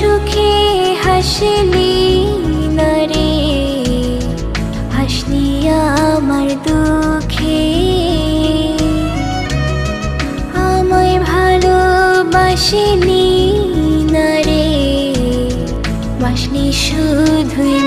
সুখে হাসলি না রে? হাসলি আমার দুঃখে। আমায় ভালোবাসিলি না রে? বাসলি শুধুই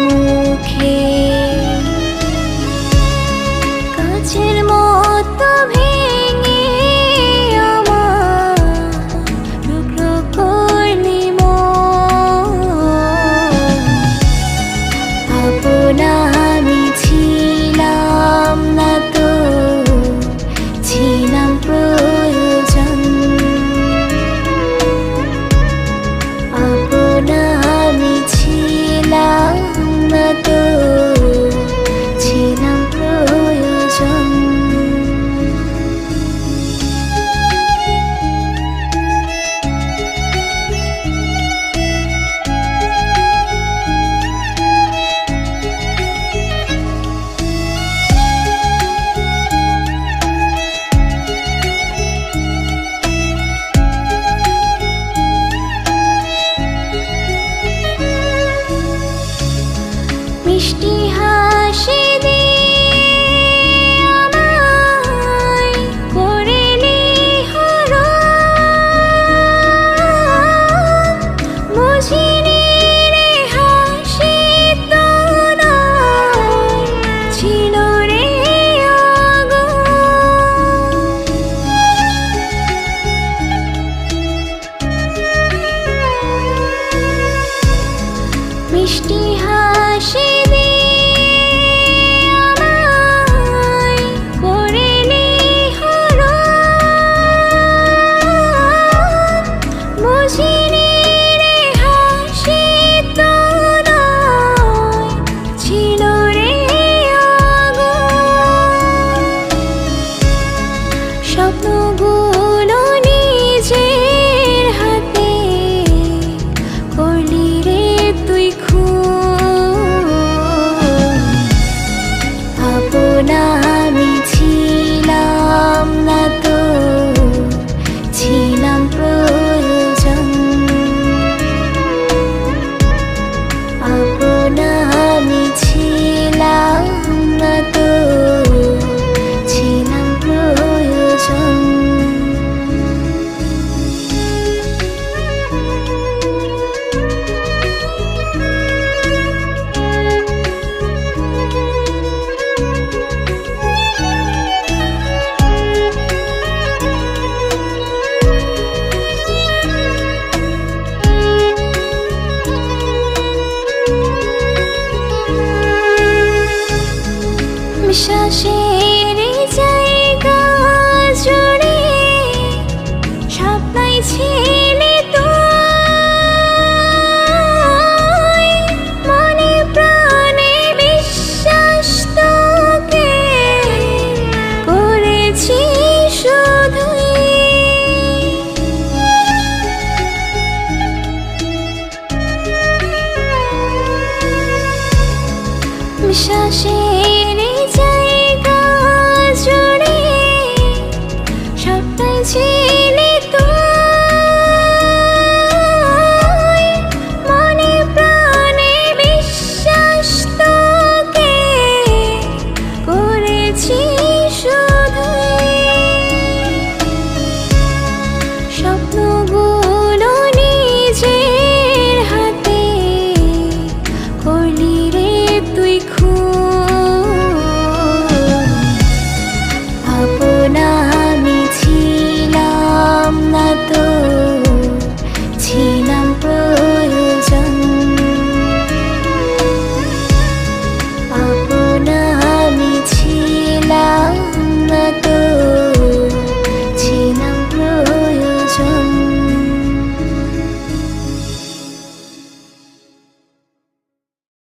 নিঃশ্বাসের জায়গা জুড়ে স্বপ্নাই তো মনে প্রাণে বিশ্বাস তোকে করেছি শুধুই। beni